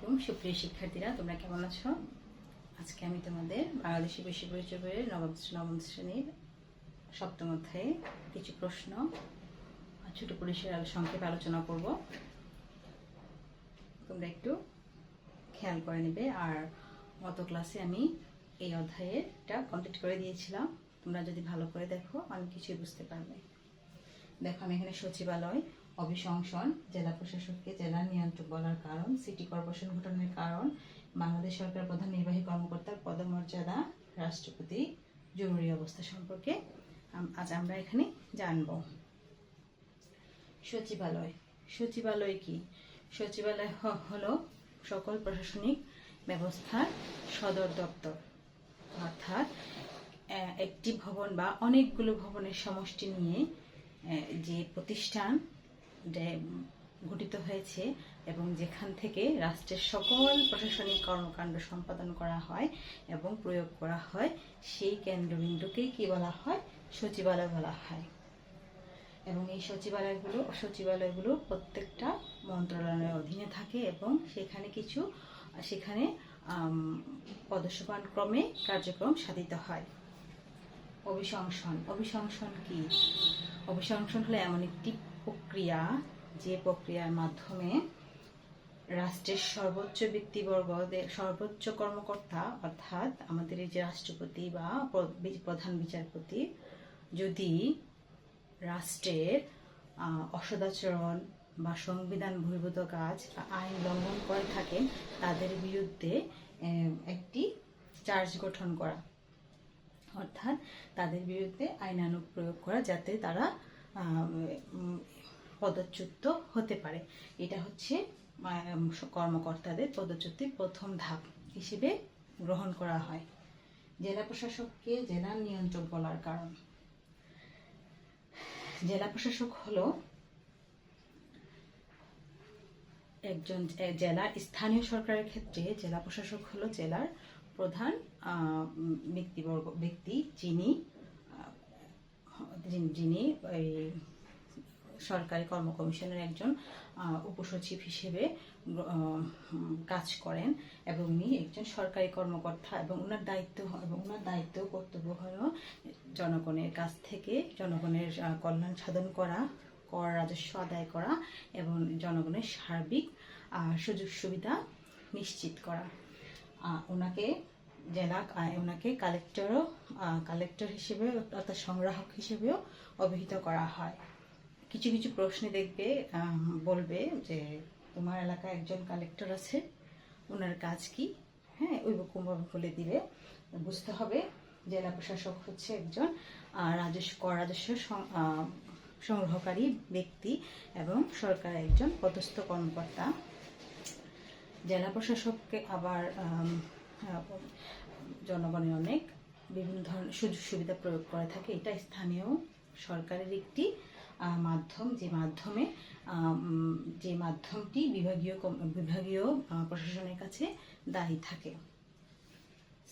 আলাইকুম। সুপ্রিয় শিক্ষার্থীরা, তোমরা কেমন আছো? আজকে আমি তোমাদের বাংলাদেশি বেশি পরিচয় বইয়ের নবম নবম শ্রেণির সপ্তম অধ্যায়ে কিছু প্রশ্ন, ছোট পুলিশের সংক্ষেপে আলোচনা করব। তোমরা একটু খেয়াল করে নেবে। আর গত ক্লাসে আমি এই অধ্যায়েরটা কমপ্লিট করে দিয়েছিলাম। তোমরা যদি ভালো করে দেখো, অনেক কিছুই বুঝতে পারবে। দেখো, আমি এখানে সচিবালয় অভিশংসন জেলা প্রশাসককে জেলা নিয়ন্ত্রক বলার কারণ, সিটি কর্পোরেশন গঠনের কারণ, বাংলাদেশ সরকার প্রধান নির্বাহী কর্মকর্তার পদমর্যাদা, রাষ্ট্রপতি, জরুরি অবস্থা সম্পর্কে আজ আমরা এখানে জানব। সচিবালয়। সচিবালয় কি? সচিবালয় হলো সকল প্রশাসনিক ব্যবস্থার সদর দপ্তর। অর্থাৎ একটি ভবন বা অনেকগুলো ভবনের সমষ্টি নিয়ে যে প্রতিষ্ঠান গঠিত হয়েছে এবং যেখান থেকে রাষ্ট্রের সকল প্রশাসনিক কর্মকাণ্ড সম্পাদন করা হয় এবং প্রয়োগ করা হয়, সেই কেন্দ্রবিন্দুকেই কি বলা হয়? সচিবালয় বলা হয়। এবং এই সচিবালয়গুলো সচিবালয়গুলো প্রত্যেকটা মন্ত্রণালয়ের অধীনে থাকে এবং সেখানে কিছু, সেখানে পদসোপান ক্রমে কার্যক্রম সাধিত হয়। অভিশংসন। অভিশংসন কি? অভিশংসন হলো এমন একটি প্রক্রিয়া, যে প্রক্রিয়ার মাধ্যমে রাষ্ট্রের সর্বোচ্চ ব্যক্তিবর্গদের, সর্বোচ্চ কর্মকর্তা, অর্থাৎ আমাদের এই যে রাষ্ট্রপতি বা প্রধান বিচারপতি, যদি রাষ্ট্রের অসদাচরণ বা সংবিধান বহির্ভূত কাজ আইন লঙ্ঘন করে থাকেন, তাদের বিরুদ্ধে একটি চার্জ গঠন করা। অর্থাৎ তাদের বিরুদ্ধে আইনানুগ প্রয়োগ করা যাতে তারা পদচ্যুত হতে পারে। এটা হচ্ছে কর্মকর্তাদের পদচ্যুতির প্রথম ধাপ হিসেবে গ্রহণ করা হয়। জেলা প্রশাসককে জেলা নিয়ন্ত্রক বলার কারণ। জেলা প্রশাসক হলো একজন জেলার স্থানীয় সরকারের ক্ষেত্রে জেলা প্রশাসক হলো জেলার প্রধান ব্যক্তিবর্গ, ব্যক্তি যিনি যিনি- সরকারি কর্ম কমিশনের একজন উপসচিব হিসেবে কাজ করেন এবং উনি একজন সরকারি কর্মকর্তা এবং ওনার দায়িত্ব এবং ওনার দায়িত্ব কর্তব্য হলো জনগণের কাছ থেকে জনগণের কল্যাণ সাধন করা, কর রাজস্ব আদায় করা এবং জনগণের সার্বিক সুযোগ সুবিধা নিশ্চিত করা। ওনাকে জেলা ওনাকে কালেক্টরও কালেক্টর হিসেবে অর্থাৎ সংগ্রাহক হিসেবেও অভিহিত করা হয়। কিছু কিছু প্রশ্নে দেখবে বলবে যে তোমার এলাকায় একজন কালেক্টর আছে ওনার কাজ কি? হ্যাঁ ওই রকমভাবে বলে দিবে বুঝতে হবে, জেলা প্রশাসক হচ্ছে একজন রাজস্ব, কর রাজস্ব সংগ্রহকারী ব্যক্তি এবং সরকার একজন পদস্থ কর্মকর্তা। জেলা প্রশাসককে আবার জনগণের অনেক বিভিন্ন ধরনের সুযোগ সুবিধা প্রয়োগ করে থাকে, এটা স্থানীয় সরকারের একটি মাধ্যম, যে মাধ্যমে যে মাধ্যমটি বিভাগীয় বিভাগীয় প্রশাসনের কাছে দায়ী থাকে।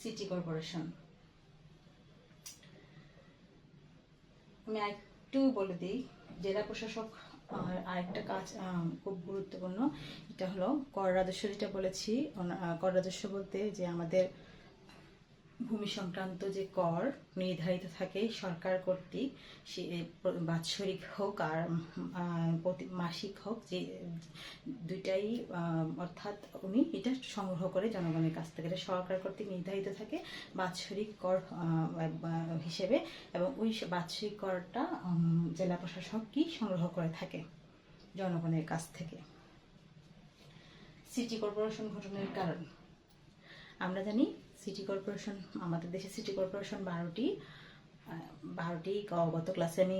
City corporation. আমি একটু বলে দিই, জেলা প্রশাসক আর আরেকটা কাজ খুব গুরুত্বপূর্ণ, এটা হলো কর রাজস্ব যেটা বলেছি কর রাজস্ব বলতে যে আমাদের ভূমি সংক্রান্ত যে কর নির্ধারিত থাকে সরকার কর্তৃক, সে বাৎসরিক হোক আর প্রতি মাসিক হোক, যে দুইটাই অর্থাৎ উনি এটা সংগ্রহ করে জনগণের কাছ থেকে। এটা সরকার কর্তৃক নির্ধারিত থাকে বাৎসরিক কর হিসেবে এবং ওই বাৎসরিক করটা জেলা প্রশাসক কি সংগ্রহ করে থাকে জনগণের কাছ থেকে। সিটি কর্পোরেশন গঠনের কারণ। আমরা জানি সিটি কর্পোরেশন আমাদের দেশে সিটি কর্পোরেশন বারোটি বারোটি গত ক্লাসে আমি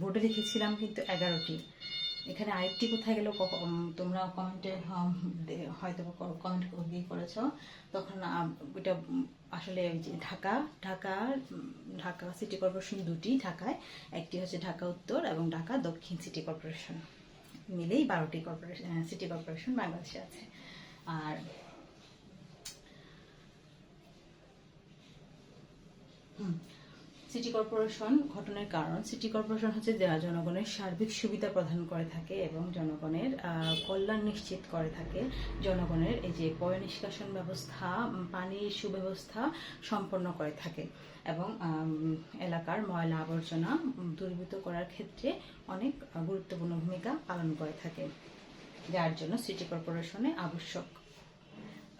বোর্ডে লিখেছিলাম কিন্তু এগারোটি। এখানে আরেকটি কোথায় গেল তোমরা কমেন্টে হয়তো কমেন্ট দিয়ে করেছ। তখন ওইটা আসলে ঢাকা ঢাকা ঢাকা সিটি কর্পোরেশন দুটি, ঢাকায়। একটি হচ্ছে ঢাকা উত্তর এবং ঢাকা দক্ষিণ সিটি কর্পোরেশন মিলেই বারোটি কর্পোরেশন সিটি কর্পোরেশন বাংলাদেশে আছে। আর সিটি কর্পোরেশন গঠনের কারণ। সিটি কর্পোরেশন হচ্ছে জনগণের সার্বিক সুবিধা প্রদান করে থাকে এবং জনগণের কল্যাণ নিশ্চিত করে থাকে। জনগণের এই যে পয় নিষ্কাশন ব্যবস্থা পানির সুব্যবস্থা সম্পন্ন করে থাকে এবং এলাকার ময়লা আবর্জনা দূরীভূত করার ক্ষেত্রে অনেক গুরুত্বপূর্ণ ভূমিকা পালন করে থাকে। যার জন্য সিটি কর্পোরেশনে আবশ্যক।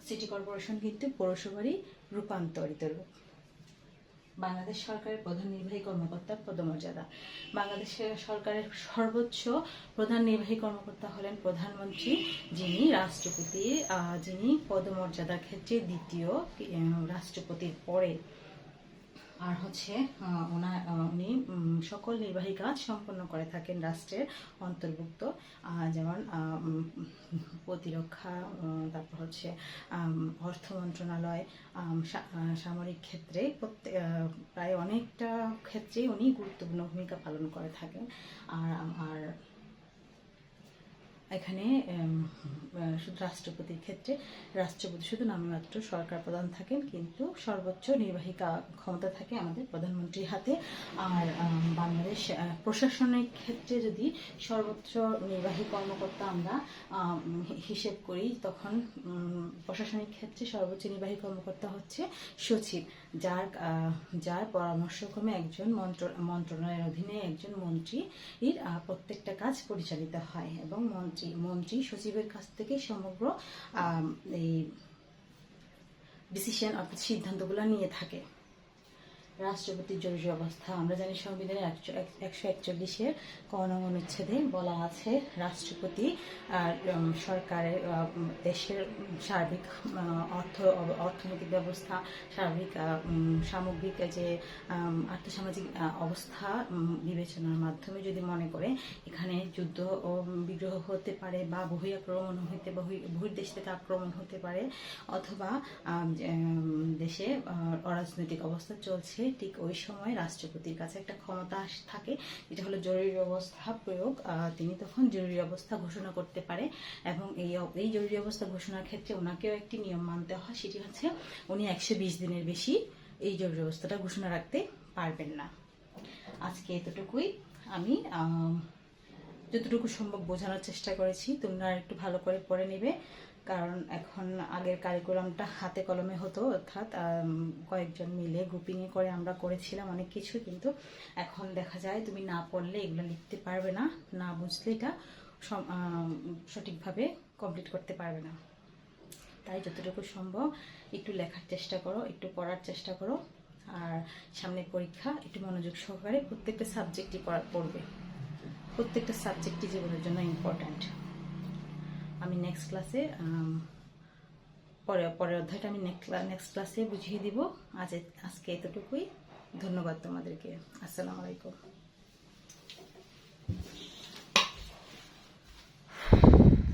সিটি কর্পোরেশন কিন্তু পৌরসভারই রূপান্তরিত রূপ। বাংলাদেশ সরকারের প্রধান নির্বাহী কর্মকর্তা পদমর্যাদা। বাংলাদেশ সরকারের সর্বোচ্চ প্রধান নির্বাহী কর্মকর্তা হলেন প্রধানমন্ত্রী যিনি রাষ্ট্রপতি যিনি পদমর্যাদার ক্ষেত্রে দ্বিতীয় রাষ্ট্রপতির পরে। আর হচ্ছে ওনার উনি সকল নির্বাহী কাজ সম্পন্ন করে থাকেন রাষ্ট্রের অন্তর্ভুক্ত। যেমন প্রতিরক্ষা তারপর হচ্ছে অর্থ মন্ত্রণালয় সামরিক ক্ষেত্রে প্রত্যেক প্রায় অনেকটা ক্ষেত্রেই উনি গুরুত্বপূর্ণ ভূমিকা পালন করে থাকেন। আর আর এখানে শুধু রাষ্ট্রপতির ক্ষেত্রে, রাষ্ট্রপতি শুধু নামমাত্র সরকার প্রধান থাকেন, কিন্তু সর্বোচ্চ নির্বাহী ক্ষমতা থাকে আমাদের প্রধানমন্ত্রীর হাতে। আর বাংলাদেশ প্রশাসনের ক্ষেত্রে যদি সর্বোচ্চ নির্বাহী কর্মকর্তা আমরা হিসেব করি, তখন প্রশাসনিক ক্ষেত্রে সর্বোচ্চ নির্বাহী কর্মকর্তা হচ্ছে সচিব। যার যার পরামর্শক্রমে একজন মন্ত্র, মন্ত্রণালয়ের অধীনে একজন মন্ত্রীর প্রত্যেকটা কাজ পরিচালিত হয় এবং মন্ত্রী মন্ত্রী সচিবের কাছ থেকে সমগ্র এই ডিসিশন অর্থাৎ সিদ্ধান্তগুলো নিয়ে থাকে। রাষ্ট্রপতির জরুরি অবস্থা। আমরা জানি সংবিধানের একশো একচল্লিশের ক নং অনুচ্ছেদে বলা আছে, রাষ্ট্রপতি আর সরকারের দেশের সার্বিক অর্থ, অর্থনৈতিক ব্যবস্থা, সার্বিক সামগ্রিক যে আর্থসামাজিক অবস্থা বিবেচনার মাধ্যমে যদি মনে করে, এখানে যুদ্ধ ও বিগ্রহ হতে পারে বা বহি আক্রমণ হতে বহি- বহির্দেশ থেকে আক্রমণ হতে পারে, অথবা দেশে অরাজনৈতিক অবস্থা চলছে ঠিক ওই সময় রাষ্ট্রপতির কাছে একটা ক্ষমতা থাকে যেটা হলো জরুরি অবস্থা প্রয়োগ। তিনি তখন জরুরি অবস্থা ঘোষণা করতে পারে এবং এই এই জরুরি অবস্থা ঘোষণার ক্ষেত্রে ওনাকেও একটি নিয়ম মানতে হয় সেটি হচ্ছে উনি একশো বিশ দিনের বেশি এই জরুরি অবস্থাটা ঘোষণা রাখতে পারবেন না। আজকে এতটুকুই। আম, যতটুকু সম্ভব বোঝানোর চেষ্টা করেছি। তোমরা একটু ভালো করে পড়ে নেবে। কারণ এখন আগের কারিকুলামটা হাতে কলমে হতো, অর্থাৎ কয়েকজন মিলে গ্রুপিংয়ে করে আমরা করেছিলাম অনেক কিছু, কিন্তু এখন দেখা যায় তুমি না পড়লে এগুলো লিখতে পারবে না না বুঝলে এটা সঠিকভাবে কমপ্লিট করতে পারবে না। তাই যতটুকু সম্ভব একটু লেখার চেষ্টা করো, একটু পড়ার চেষ্টা করো, আর সামনে পরীক্ষা একটু মনোযোগ সহকারে প্রত্যেকটা সাবজেক্টই পড়বে। প্রত্যেকটা সাবজেক্টই জীবনের জন্য ইম্পর্ট্যান্ট আমি নেক্সট ক্লাসে পরে, পরের অধ্যায়টা আমি নেক্সট ক্লাসে বুঝিয়ে দিব। আজ আজকে এতটুকুই। ধন্যবাদ তোমাদেরকে। আসসালামু আলাইকুম।